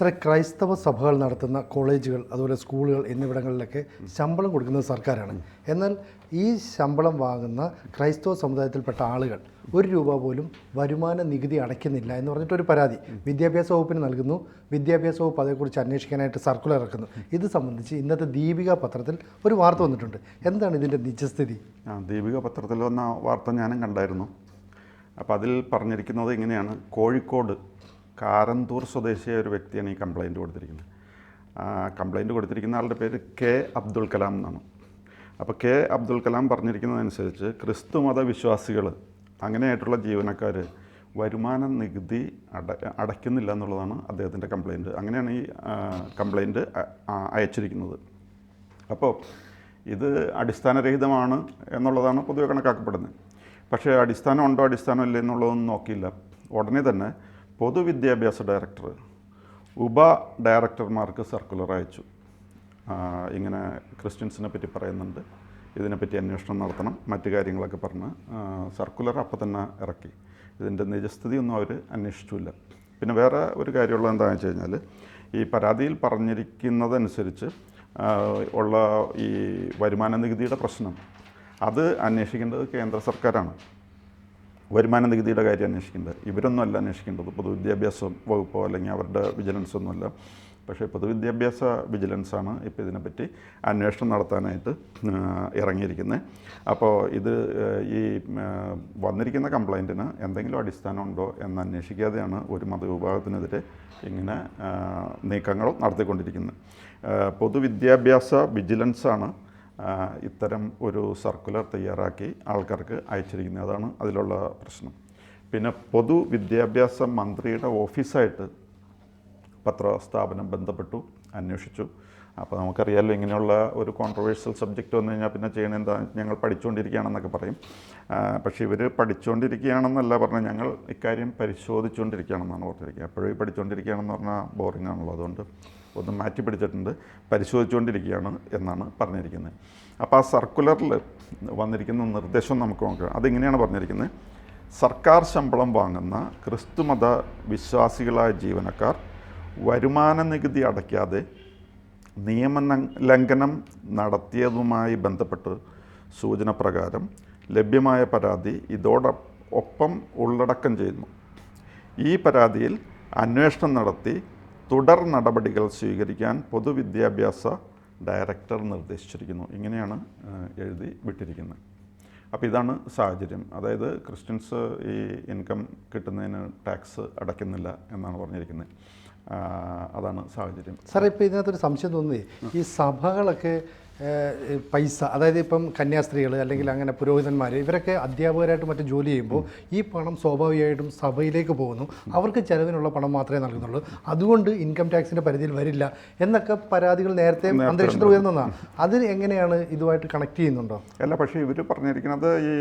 സാറേ ക്രൈസ്തവ സഭകൾ നടത്തുന്ന കോളേജുകൾ അതുപോലെ സ്കൂളുകൾ എന്നിവിടങ്ങളിലൊക്കെ ശമ്പളം കൊടുക്കുന്നത് സർക്കാരാണ്. എന്നാൽ ഈ ശമ്പളം വാങ്ങുന്ന ക്രൈസ്തവ സമുദായത്തിൽപ്പെട്ട ആളുകൾ ഒരു രൂപ പോലും വരുമാന നികുതി അടയ്ക്കുന്നില്ല എന്ന് പറഞ്ഞിട്ടൊരു പരാതി വിദ്യാഭ്യാസ വകുപ്പിന് നൽകുന്നു. വിദ്യാഭ്യാസ വകുപ്പ് അതേക്കുറിച്ച് അന്വേഷിക്കാനായിട്ട് സർക്കുലർ ഇറക്കുന്നു. ഇത് സംബന്ധിച്ച് ഇന്നത്തെ ദീപിക പത്രത്തിൽ ഒരു വാർത്ത വന്നിട്ടുണ്ട്. എന്താണ് ഇതിന്റെ നിജസ്ഥിതി? ദീപിക പത്രത്തിൽ വന്ന വാർത്ത ഞാനും കണ്ടായിരുന്നു. അപ്പോൾ അതിൽ പറഞ്ഞിരിക്കുന്നത് ഇങ്ങനെയാണ്. കോഴിക്കോട് കാരന്തൂർ സ്വദേശിയായ ഒരു വ്യക്തിയാണ് ഈ കംപ്ലൈന്റ് കൊടുത്തിരിക്കുന്നത്. കംപ്ലൈന്റ് കൊടുത്തിരിക്കുന്ന ആളുടെ പേര് കെ അബ്ദുൽ കലാം എന്നാണ്. അപ്പോൾ കെ അബ്ദുൽ കലാം പറഞ്ഞിരിക്കുന്നതനുസരിച്ച് ക്രിസ്തു മത വിശ്വാസികൾ അങ്ങനെയായിട്ടുള്ള ജീവനക്കാർ വരുമാന നികുതി അട അടയ്ക്കുന്നില്ല എന്നുള്ളതാണ് അദ്ദേഹത്തിന്റെ കംപ്ലൈന്റ് അങ്ങനെയാണ് ഈ കംപ്ലൈന്റ് അയച്ചിരിക്കുന്നത്. അപ്പോൾ ഇത് അടിസ്ഥാനരഹിതമാണ് എന്നുള്ളതാണ് പൊതുവെ കണക്കാക്കപ്പെടുന്നത്. പക്ഷേ അടിസ്ഥാനം ഉണ്ടോ അടിസ്ഥാനം ഇല്ല എന്നുള്ളതൊന്നും നോക്കിയില്ല. ഉടനെ തന്നെ പൊതുവിദ്യാഭ്യാസ ഡയറക്ടർ. ഉപ ഡയറക്ടർമാർക്ക് സർക്കുലർ അയച്ചു. ഇങ്ങനെ ക്രിസ്ത്യൻസിനെ പറ്റി പറയുന്നുണ്ട്. ഇതിനെപ്പറ്റി അന്വേഷണം നടത്തണം. മറ്റു കാര്യങ്ങളൊക്കെ പറഞ്ഞ് സർക്കുലർ അപ്പം തന്നെ ഇറക്കി. ഇതിന്റെ നിജസ്ഥിതി ഒന്നും അവർ അന്വേഷിച്ചില്ല. പിന്നെ വേറെ ഒരു കാര്യമുള്ളത് എന്താണെന്ന് വെച്ച് കഴിഞ്ഞാൽ ഈ പരാതിയിൽ പറഞ്ഞിരിക്കുന്നതനുസരിച്ച് ഉള്ള ഈ വരുമാന നികുതിയുടെ പ്രശ്നം അത് അന്വേഷിക്കേണ്ടത് കേന്ദ്ര സർക്കാരാണ്. വരുമാന നികുതിയുടെ കാര്യം അന്വേഷിക്കേണ്ടത്. ഇവരൊന്നും അല്ല അന്വേഷിക്കേണ്ടത്. പൊതുവിദ്യാഭ്യാസ വകുപ്പോ അല്ലെങ്കിൽ അവരുടെ വിജിലൻസ് ഒന്നുമല്ല. പക്ഷേ പൊതുവിദ്യാഭ്യാസ വിജിലൻസാണ് ഇപ്പോൾ ഇതിനെപ്പറ്റി അന്വേഷണം നടത്താനായിട്ട് ഇറങ്ങിയിരിക്കുന്നത് അപ്പോൾ ഇത് ഈ വന്നിരിക്കുന്ന കംപ്ലൈന്റിന് എന്തെങ്കിലും അടിസ്ഥാനമുണ്ടോ എന്ന് അന്വേഷിക്കാതെയാണ് ഒരു മതവിഭാഗത്തിനെതിരെ ഇങ്ങനെ നീക്കങ്ങളും നടത്തിക്കൊണ്ടിരിക്കുന്നത് പൊതുവിദ്യാഭ്യാസ വിജിലൻസാണ് ഇത്തരം ഒരു സർക്കുലർ തയ്യാറാക്കി ആൾക്കാർക്ക് അയച്ചിരിക്കുന്നത്. അതാണ് അതിലുള്ള പ്രശ്നം. പിന്നെ പൊതുവിദ്യാഭ്യാസ മന്ത്രിയുടെ ഓഫീസായിട്ട് പത്രസ്ഥാപനം ബന്ധപ്പെട്ടു അന്വേഷിച്ചു. അപ്പോൾ നമുക്കറിയാമല്ലോ ഇങ്ങനെയുള്ള ഒരു കോൺട്രവേഴ്സ്യൽ സബ്ജക്റ്റ് വന്നു കഴിഞ്ഞാൽ പിന്നെ ചെയ്യണ എന്താ ഞങ്ങൾ പഠിച്ചുകൊണ്ടിരിക്കുകയാണെന്നൊക്കെ പറയും. പക്ഷേ ഇവർ പഠിച്ചുകൊണ്ടിരിക്കുകയാണെന്നല്ല പറഞ്ഞാൽ ഞങ്ങൾ ഇക്കാര്യം പരിശോധിച്ചുകൊണ്ടിരിക്കുകയാണെന്നാണ് പറഞ്ഞിരിക്കുക എപ്പോഴും പഠിച്ചുകൊണ്ടിരിക്കുകയാണെന്ന് പറഞ്ഞാൽ ബോറിംഗ് ആണല്ലോ അതുകൊണ്ട്. ഒന്ന് മാറ്റി പിടിച്ചിട്ടുണ്ട് പരിശോധിച്ചുകൊണ്ടിരിക്കുകയാണ് എന്നാണ് പറഞ്ഞിരിക്കുന്നത്. അപ്പോൾ ആ സർക്കുലറിൽ വന്നിരിക്കുന്ന നിർദ്ദേശം നമുക്ക് നോക്കാം. അതിങ്ങനെയാണ് പറഞ്ഞിരിക്കുന്നത്. സർക്കാർ ശമ്പളം വാങ്ങുന്ന ക്രിസ്തുമത വിശ്വാസികളായ ജീവനക്കാർ വരുമാന നികുതി അടയ്ക്കാതെ നിയമ ലംഘനം നടത്തിയതുമായി ബന്ധപ്പെട്ട് സൂചന പ്രകാരം ലഭ്യമായ പരാതി ഇതോടൊപ്പം ഉള്ളടക്കം ചെയ്യുന്നു. ഈ പരാതിയിൽ അന്വേഷണം നടത്തി തുടർ നടപടികൾ സ്വീകരിക്കാൻ പൊതുവിദ്യാഭ്യാസ ഡയറക്ടർ നിർദ്ദേശിച്ചിരിക്കുന്നു. ഇങ്ങനെയാണ് എഴുതി വിട്ടിരിക്കുന്നത്. അപ്പോൾ ഇതാണ് സാഹചര്യം. അതായത് ക്രിസ്ത്യൻസ് ഈ ഇൻകം കിട്ടുന്നതിന് ടാക്സ് അടയ്ക്കുന്നില്ല എന്നാണ് പറഞ്ഞിരിക്കുന്നത്. അതാണ് സാഹചര്യം. സാറേ ഇപ്പോൾ ഇതിനകത്തൊരു സംശയം തോന്നുന്നേ ഈ സഭകളൊക്കെ പൈസ അതായത് ഇപ്പം കന്യാസ്ത്രീകൾ അല്ലെങ്കിൽ അങ്ങനെ പുരോഹിതന്മാർ ഇവരൊക്കെ അധ്യാപകരായിട്ട് മറ്റു ജോലി ചെയ്യുമ്പോൾ ഈ പണം സ്വാഭാവികമായിട്ടും സഭയിലേക്ക് പോകുന്നു. അവർക്ക് ചിലവിനുള്ള പണം മാത്രമേ നൽകുന്നുള്ളൂ. അതുകൊണ്ട് ഇൻകം ടാക്സിന്റെ പരിധിയിൽ വരില്ല എന്നൊക്കെ പരാതികൾ നേരത്തെ അന്തരീക്ഷത്തിൽ ഉയർന്നതാണ് അത് എങ്ങനെയാണ് ഇതുമായിട്ട് കണക്ട് ചെയ്യുന്നുണ്ടോ? അല്ല പക്ഷേ ഇവർ പറഞ്ഞിരിക്കുന്നത് ഈ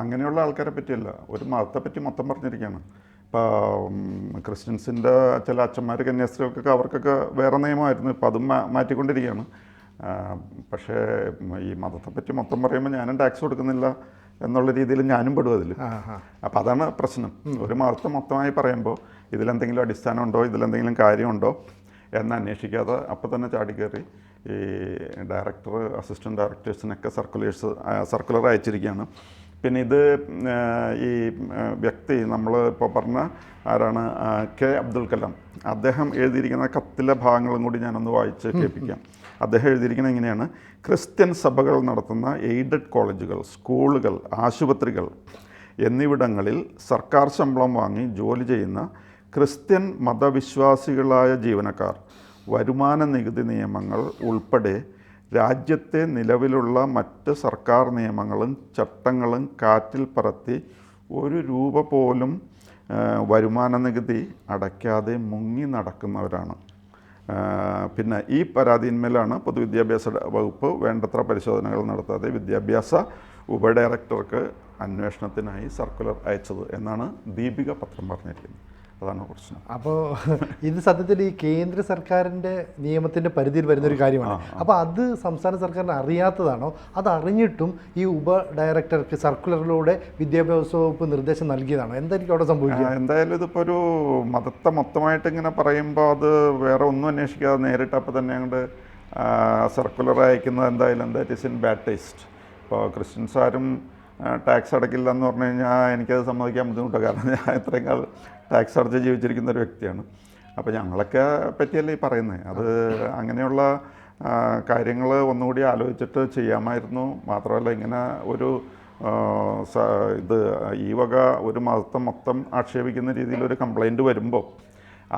അങ്ങനെയുള്ള ആൾക്കാരെ പറ്റിയല്ല. ഒരു മതത്തെ പറ്റി മൊത്തം പറഞ്ഞിരിക്കുകയാണ്. ഇപ്പോൾ ക്രിസ്ത്യൻസിന്റെ ചില അച്ഛന്മാർ കന്യാസ്ത്രീകൾക്കൊക്കെ അവർക്കൊക്കെ വേറെ നിയമമായിരുന്നു. ഇപ്പോൾ അതും മാറ്റിക്കൊണ്ടിരിക്കുകയാണ്. പക്ഷേ ഈ മതത്തെപ്പറ്റി മൊത്തം പറയുമ്പോൾ ഞാനും ടാക്സ് കൊടുക്കുന്നില്ല എന്നുള്ള രീതിയിൽ ഞാനും പെടും അതിൽ അപ്പോൾ അതാണ് പ്രശ്നം. ഒരു മതത്തെ മൊത്തമായി പറയുമ്പോൾ ഇതിലെന്തെങ്കിലും അടിസ്ഥാനമുണ്ടോ? ഇതിലെന്തെങ്കിലും കാര്യമുണ്ടോ? എന്ന് അന്വേഷിക്കാതെ അപ്പോൾ തന്നെ ചാടിക്കയറി ഈ ഡയറക്ടർ അസിസ്റ്റന്റ് ഡയറക്ടേഴ്സിനൊക്കെ സർക്കുലേഴ്സ് സർക്കുലർ അയച്ചിരിക്കുകയാണ്. പിന്നെ ഇത് ഈ വ്യക്തി നമ്മൾ ഇപ്പോൾ പറഞ്ഞ ആരാണ്? കെ അബ്ദുൽ കലാം. അദ്ദേഹം എഴുതിയിരിക്കുന്ന കത്തിലെ ഭാഗങ്ങളും കൂടി ഞാനൊന്ന് വായിച്ച് കേൾപ്പിക്കാം. അദ്ദേഹം എഴുതിയിരിക്കുന്നത് എങ്ങനെയാണ് ക്രിസ്ത്യൻ സഭകൾ നടത്തുന്ന എയ്ഡഡ് കോളേജുകൾ സ്കൂളുകൾ ആശുപത്രികൾ എന്നിവിടങ്ങളിൽ സർക്കാർ ശമ്പളം വാങ്ങി ജോലി ചെയ്യുന്ന ക്രിസ്ത്യൻ മതവിശ്വാസികളായ ജീവനക്കാർ വരുമാന നികുതി നിയമങ്ങൾ ഉൾപ്പെടെ രാജ്യത്തെ നിലവിലുള്ള മറ്റ് സർക്കാർ നിയമങ്ങളും ചട്ടങ്ങളും കാറ്റിൽ പറത്തി ഒരു രൂപ പോലും വരുമാന നികുതി അടയ്ക്കാതെ മുങ്ങി നടക്കുന്നവരാണ്. പിന്നെ ഈ പരാതിയിന്മേലാണ് പൊതുവിദ്യാഭ്യാസ വകുപ്പ് വേണ്ടത്ര പരിശോധനകൾ നടത്താതെ വിദ്യാഭ്യാസ ഉപഡയറക്ടർക്ക് അന്വേഷണത്തിനായി സർക്കുലർ അയച്ചത് എന്നാണ് ദീപിക പത്രം പറഞ്ഞിരിക്കുന്നത്. അതാണ് പ്രശ്നം. അപ്പോൾ ഇത് സത്യത്തിൽ ഈ കേന്ദ്ര സർക്കാരിന്റെ നിയമത്തിന്റെ പരിധിയിൽ വരുന്ന ഒരു കാര്യമാണ്. അപ്പോൾ അത് സംസ്ഥാന സർക്കാരിന് അറിയാത്തതാണോ? അത് അറിഞ്ഞിട്ടും ഈ ഉപ ഡയറക്ടർക്ക് സർക്കുലറിലൂടെ വിദ്യാഭ്യാസ വകുപ്പ് നിർദ്ദേശം നൽകിയതാണോ? എന്തായിരിക്കും അവിടെ സംഭവിക്കുക? എന്തായാലും ഇതിപ്പോൾ ഒരു മതത്തെ മൊത്തമായിട്ട് ഇങ്ങനെ പറയുമ്പോൾ അത് വേറെ ഒന്നും അന്വേഷിക്കാതെ നേരിട്ട് അപ്പോൾ തന്നെ അങ്ങോട്ട് സർക്കുലർ അയക്കുന്നത് എന്തായാലും that is in bad taste ഇപ്പോൾ ക്രിസ്ത്യൻസ് ആരും ടാക്സ് അടക്കില്ല എന്ന് പറഞ്ഞു കഴിഞ്ഞാൽ എനിക്കത് സമ്മതിക്കാൻ ബുദ്ധിമുട്ടാണ്. കാരണം ഞാൻ ഇത്രയും കാലം ടാക്സ് അടച്ച് ജീവിച്ചിരിക്കുന്ന ഒരു വ്യക്തിയാണ്. അപ്പോൾ ഞങ്ങളൊക്കെ പറ്റിയല്ലേ ഈ പറയുന്നത്. അത് അങ്ങനെയുള്ള കാര്യങ്ങൾ ഒന്നുകൂടി ആലോചിച്ചിട്ട് ചെയ്യാമായിരുന്നു. മാത്രമല്ല ഇങ്ങനെ ഒരു ഇത് ഈ വക ഒരു മതത്തെ മൊത്തം ആക്ഷേപിക്കുന്ന രീതിയിലൊരു കംപ്ലൈന്റ് വരുമ്പോൾ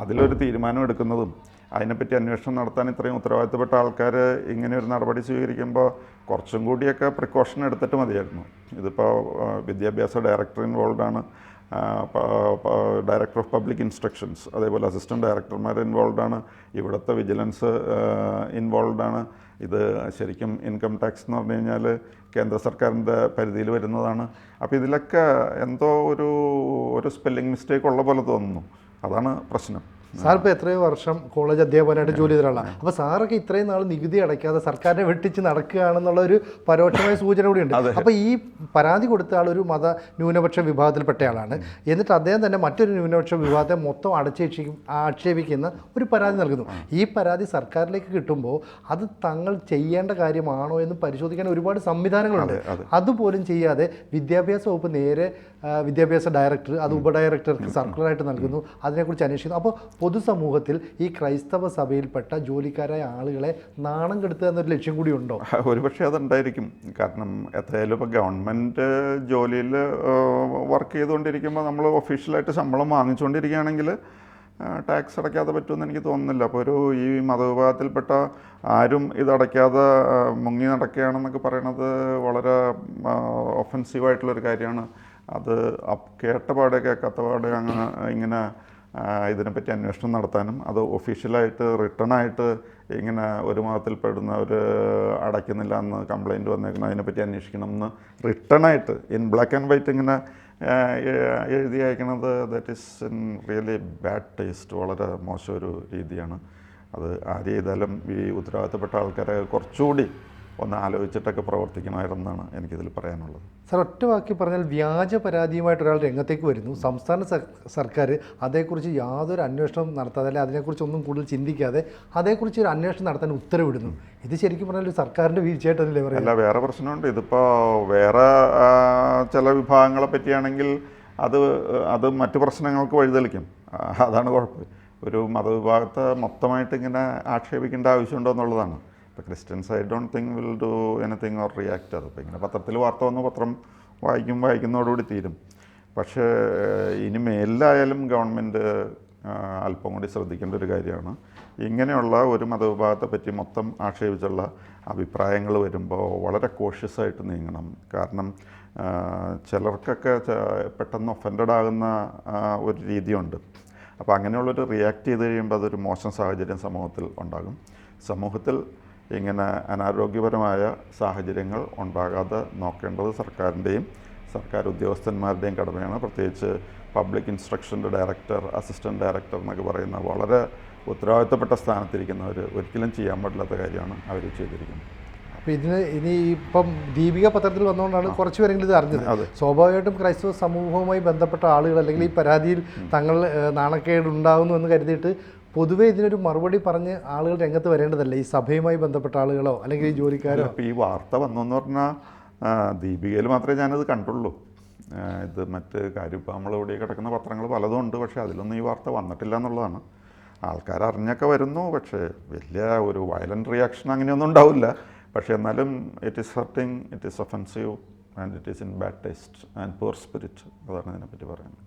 അതിലൊരു തീരുമാനം എടുക്കുന്നതും അതിനെപ്പറ്റി അന്വേഷണം നടത്താൻ ഇത്രയും ഉത്തരവാദിത്തപ്പെട്ട ആൾക്കാർ ഇങ്ങനെ ഒരു നടപടി സ്വീകരിക്കുമ്പോൾ കുറച്ചും കൂടിയൊക്കെ പ്രിക്കോഷൻ എടുത്തിട്ട് മതിയായിരുന്നു. ഇതിപ്പോൾ വിദ്യാഭ്യാസ ഡയറക്ടർ ഇൻവോൾവ് ആണ്. ഡയറക്ടർ ഓഫ് പബ്ലിക് ഇൻസ്ട്രക്ഷൻസ് അതേപോലെ അസിസ്റ്റന്റ് ഡയറക്ടർമാർ ഇൻവോൾവ് ആണ്. ഇവിടുത്തെ വിജിലൻസ് ഇൻവോൾവ് ആണ്. ഇത് ശരിക്കും ഇൻകം ടാക്സ് എന്ന് പറഞ്ഞു കഴിഞ്ഞാൽ കേന്ദ്ര സർക്കാരിന്റെ പരിധിയിൽ വരുന്നതാണ്. അപ്പോൾ ഇതിലൊക്കെ എന്തോ ഒരു ഒരു സ്പെല്ലിംഗ് മിസ്റ്റേക്ക് ഉള്ള പോലെ തോന്നുന്നു. അതാണ് പ്രശ്നം. സാർ ഇപ്പോൾ എത്രയോ വർഷം കോളേജ് അധ്യാപകനായിട്ട് ജോലി ചെയ്ത ഒരാളാണ് അപ്പോൾ സാറൊക്കെ ഇത്രയും നാൾ നികുതി അടയ്ക്കാതെ സർക്കാരിനെ വെട്ടിച്ച് നടക്കുകയാണെന്നുള്ള ഒരു പരോക്ഷമായ സൂചന കൂടിയുണ്ട് അപ്പോൾ ഈ പരാതി കൊടുത്ത ആൾ ഒരു മത ന്യൂനപക്ഷ വിഭാഗത്തിൽപ്പെട്ട ആളാണ് എന്നിട്ട് അദ്ദേഹം തന്നെ മറ്റൊരു ന്യൂനപക്ഷ വിഭാഗത്തെ മൊത്തം അടച്ചേക്ഷിക്കും ആക്ഷേപിക്കുന്ന ഒരു പരാതി നൽകുന്നു. ഈ പരാതി സർക്കാരിലേക്ക് കിട്ടുമ്പോൾ അത് തങ്ങൾ ചെയ്യേണ്ട കാര്യമാണോ എന്ന് പരിശോധിക്കാൻ ഒരുപാട് സംവിധാനങ്ങളുണ്ട്. അതുപോലും ചെയ്യാതെ വിദ്യാഭ്യാസ വകുപ്പ് നേരെ വിദ്യാഭ്യാസ ഡയറക്ടർ അത് ഉപഡയറക്ടർക്ക് സർക്കുലറായിട്ട് നൽകുന്നു. അതിനെക്കുറിച്ച് അന്വേഷിക്കുന്നു. അപ്പോൾ പൊതുസമൂഹത്തിൽ ഈ ക്രൈസ്തവ സഭയിൽപ്പെട്ട ജോലിക്കാരായ ആളുകളെ നാണം കെടുത്തുക എന്നൊരു ലക്ഷ്യം കൂടി ഉണ്ടോ? ഒരുപക്ഷെ അതുണ്ടായിരിക്കും. കാരണം എത്രയായാലും ഇപ്പോൾ ഗവൺമെന്റ് ജോലിയിൽ വർക്ക് ചെയ്തുകൊണ്ടിരിക്കുമ്പോൾ നമ്മൾ ഒഫീഷ്യലായിട്ട് ശമ്പളം വാങ്ങിച്ചുകൊണ്ടിരിക്കുകയാണെങ്കിൽ ടാക്സ് അടയ്ക്കാതെ പറ്റുമെന്ന് എനിക്ക് തോന്നുന്നില്ല. അപ്പോൾ ഒരു ഈ മതവിഭാഗത്തിൽപ്പെട്ട ആരും ഇതടയ്ക്കാതെ മുങ്ങി നടക്കുകയാണെന്നൊക്കെ പറയണത് വളരെ ഒഫൻസീവായിട്ടുള്ളൊരു കാര്യമാണ്. അത് കേട്ട പാടെ കേൾക്കാത്ത പാടെ അങ്ങനെ ഇങ്ങനെ ഇതിനെപ്പറ്റി അന്വേഷണം നടത്താനും അത് ഒഫീഷ്യലായിട്ട് റിട്ടേൺ ആയിട്ട് ഇങ്ങനെ ഒരു മതത്തിൽപ്പെടുന്ന ഒരു അടയ്ക്കുന്നില്ല എന്ന് കംപ്ലൈന്റ് വന്നേക്കണം അതിനെപ്പറ്റി അന്വേഷിക്കണം എന്ന് റിട്ടേൺ ആയിട്ട് ഇൻ ബ്ലാക്ക് ആൻഡ് വൈറ്റ് ഇങ്ങനെ എഴുതി അയക്കണത് that is in really bad taste വളരെ മോശം ഒരു രീതിയാണ്. അത് ആര് ചെയ്താലും ഈ ഉത്തരവാദിത്തപ്പെട്ട ആൾക്കാരെ കുറച്ചുകൂടി ഒന്ന് ആലോചിച്ചിട്ടൊക്കെ പ്രവർത്തിക്കണമായിരുന്നാണ് എനിക്കിതിൽ പറയാനുള്ളത്. സാർ ഒറ്റ വാക്കി പറഞ്ഞാൽ വ്യാജ പരാതിയുമായിട്ട് ഒരാൾ രംഗത്തേക്ക് വരുന്നു. സംസ്ഥാന സർ- സർക്കാർ അതേക്കുറിച്ച് യാതൊരു അന്വേഷണം നടത്താതെ അല്ലെങ്കിൽ അതിനെക്കുറിച്ച് ഒന്നും കൂടുതൽ ചിന്തിക്കാതെ അതേക്കുറിച്ച് ഒരു അന്വേഷണം നടത്താൻ ഉത്തരവിടുന്നു. ഇത് ശരിക്കും പറഞ്ഞാൽ ഒരു സർക്കാരിന്റെ വീഴ്ചയായിട്ടല്ലേ പറയുന്നത്? അല്ല വേറെ പ്രശ്നമുണ്ട്. ഇതിപ്പോൾ വേറെ ചില വിഭാഗങ്ങളെ പറ്റിയാണെങ്കിൽ അത് അത് മറ്റു പ്രശ്നങ്ങൾക്ക് വഴിതെളിക്കും. അതാണ് കുഴപ്പം. ഒരു മതവിഭാഗത്തെ മൊത്തമായിട്ട് ഇങ്ങനെ ആക്ഷേപിക്കേണ്ട ആവശ്യമുണ്ടോ എന്നുള്ളതാണ്. ഇപ്പോൾ Christians I don't think will do anything or react അത് ഇപ്പോൾ ഇങ്ങനെ പത്രത്തിൽ വാർത്ത വന്ന് പത്രം വായിക്കും വായിക്കുന്നതോടുകൂടി തീരും. പക്ഷേ ഇനി മേലിലായാലും ഗവൺമെന്റ് അല്പം കൂടി ശ്രദ്ധിക്കേണ്ട ഒരു കാര്യമാണ്. ഇങ്ങനെയുള്ള ഒരു മതവിഭാഗത്തെ പറ്റി മൊത്തം ആക്ഷേപിച്ചുള്ള അഭിപ്രായങ്ങൾ വരുമ്പോൾ വളരെ കോഷ്യസ് ആയിട്ട് നീങ്ങണം. കാരണം ചിലർക്കൊക്കെ പെട്ടെന്ന് ഒഫൻഡഡ് ആകുന്ന ഒരു രീതിയുണ്ട്. അപ്പോൾ അങ്ങനെയുള്ളൊരു റിയാക്ട് ചെയ്ത് കഴിയുമ്പോൾ അതൊരു മോശം സാഹചര്യം സമൂഹത്തിൽ ഉണ്ടാകും. സമൂഹത്തിൽ ഇങ്ങനെ അനാരോഗ്യപരമായ സാഹചര്യങ്ങൾ ഉണ്ടാകാതെ നോക്കേണ്ടത് സർക്കാരിന്റെയും സർക്കാർ ഉദ്യോഗസ്ഥന്മാരുടെയും കടമയാണ്. പ്രത്യേകിച്ച് പബ്ലിക് ഇൻസ്ട്രക്ഷന്റെ ഡയറക്ടർ അസിസ്റ്റന്റ് ഡയറക്ടർ എന്നൊക്കെ പറയുന്ന വളരെ ഉത്തരവാദിത്തപ്പെട്ട സ്ഥാനത്തിരിക്കുന്നവർ ഒരിക്കലും ചെയ്യാൻ പാടില്ലാത്ത കാര്യമാണ് അവർ ചെയ്തിരിക്കുന്നത്. അപ്പോൾ ഇതിന് ഇനി ഇപ്പം ദീപിക പത്രത്തിൽ വന്നുകൊണ്ടാണ് കുറച്ച് പേരെങ്കിലും ഇത് അറിഞ്ഞത്. സ്വാഭാവികമായിട്ടും ക്രൈസ്തവ സമൂഹവുമായി ബന്ധപ്പെട്ട ആളുകൾ അല്ലെങ്കിൽ ഈ പരാതിയിൽ തങ്ങൾ ഏഹ്, നാണക്കേട് ഉണ്ടാകുന്നു എന്ന് കരുതിയിട്ട് പൊതുവേ ഇതിനൊരു മറുപടി പറഞ്ഞ് ആളുകൾ രംഗത്ത് വരേണ്ടതല്ല? ഈ സഭയുമായി ബന്ധപ്പെട്ട ആളുകളോ അല്ലെങ്കിൽ ഈ ജോലിക്കാരോ? അപ്പോൾ ഈ വാർത്ത വന്നെന്ന് പറഞ്ഞാൽ ദീപികയിൽ മാത്രമേ ഞാനത് കണ്ടുള്ളൂ. ഇത് മറ്റ് കാര്യം ഇപ്പോൾ നമ്മളിവിടെ കിടക്കുന്ന പത്രങ്ങൾ പലതും ഉണ്ട് പക്ഷേ അതിലൊന്നും ഈ വാർത്ത വന്നിട്ടില്ല എന്നുള്ളതാണ്. ആൾക്കാർ അറിഞ്ഞൊക്കെ വരുന്നു പക്ഷേ വലിയ ഒരു വയലന്റ് റിയാക്ഷൻ അങ്ങനെയൊന്നും ഉണ്ടാവില്ല. പക്ഷേ എന്നാലും it is hurting it is offensive and it is in bad taste and poor spirit അതാണ് ഇതിനെപ്പറ്റി പറയുന്നത്.